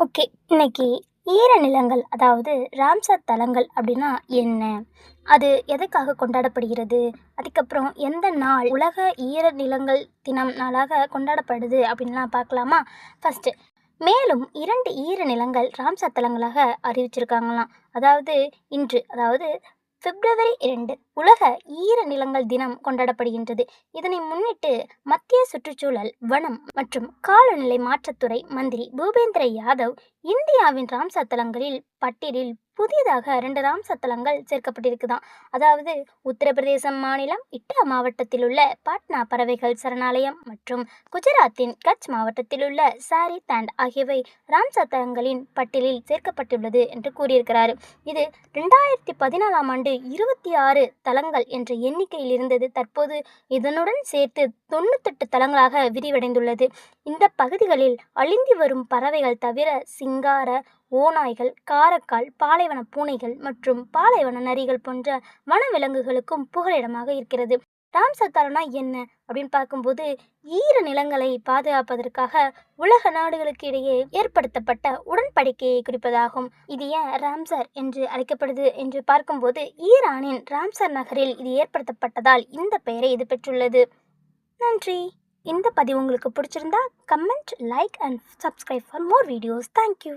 Okay இன்னைக்கு ஈர நிலங்கள் அதாவது ராம்சர் தலங்கள் அப்படின்னா என்ன? அது எதுக்காக கொண்டாடப்படுகிறது? அதுக்கப்புறம் எந்த நாள் உலக ஈர நிலங்கள் தினம் நாளாக கொண்டாடப்படுது அப்படின்லாம் பார்க்கலாமா? ஃபஸ்ட்டு மேலும் இரண்டு ஈர நிலங்கள் ராம்சர் தலங்களாக அறிவிச்சிருக்காங்களாம். அதாவது இன்று அதாவது பிப்ரவரி இரண்டு உலக ஈர நிலங்கள் தினம் கொண்டாடப்படுகின்றது. இதனை முன்னிட்டு மத்திய சுற்றுச்சூழல் வனம் மற்றும் காலநிலை மாற்றத்துறை மந்திரி பூபேந்திர யாதவ் இந்தியாவின் ராம்சர் தலங்களில் பட்டியலில் புதியதாக இரண்டு ராம்சர் தலங்கள் சேர்க்கப்பட்டிருக்குதாம். அதாவது உத்தரப்பிரதேசம் மாநிலம் இட்டா மாவட்டத்தில் உள்ள பாட்னா பறவைகள் சரணாலயம் மற்றும் குஜராத்தின் கட்ச் மாவட்டத்தில் உள்ள சாரி தாண்ட் ஆகியவை ராம் சத்தலங்களின் பட்டியலில் சேர்க்கப்பட்டுள்ளது என்று கூறியிருக்கிறார். இது ரெண்டாயிரத்தி பதினாலாம் ஆண்டு இருபத்தி ஆறு தலங்கள் என்ற எண்ணிக்கையில் இருந்தது. தற்போது இதனுடன் சேர்த்து தொண்ணூத்தெட்டு தலங்களாக விரிவடைந்துள்ளது. இந்த பகுதிகளில் அழிந்து வரும் பறவைகள் தவிர சிங்கார ஓநாய்கள் காரக்கால் பாலைவன பூனைகள் மற்றும் பாலைவன நரிகள் போன்ற வனவிலங்குகளுக்கும் புகலிடமாக இருக்கிறது. ராம்சர் தலம்னா என்ன? அப்படின்னு பார்க்கும்போது ஈர நிலங்களை பாதுகாப்பதற்காக உலக நாடுகளுக்கு இடையே ஏற்படுத்தப்பட்ட உடன்படிக்கையை குறிப்பதாகும். இது ஏன் ராம்சர் என்று அழைக்கப்படுது என்று பார்க்கும்போது ஈரானின் ராம்சர் நகரில் இது ஏற்படுத்தப்பட்டதால் இந்த பெயரை இது பெற்றுள்ளது. நன்றி. இந்த பதிவு உங்களுக்கு பிடிச்சிருந்தா comment like and subscribe for more videos thank you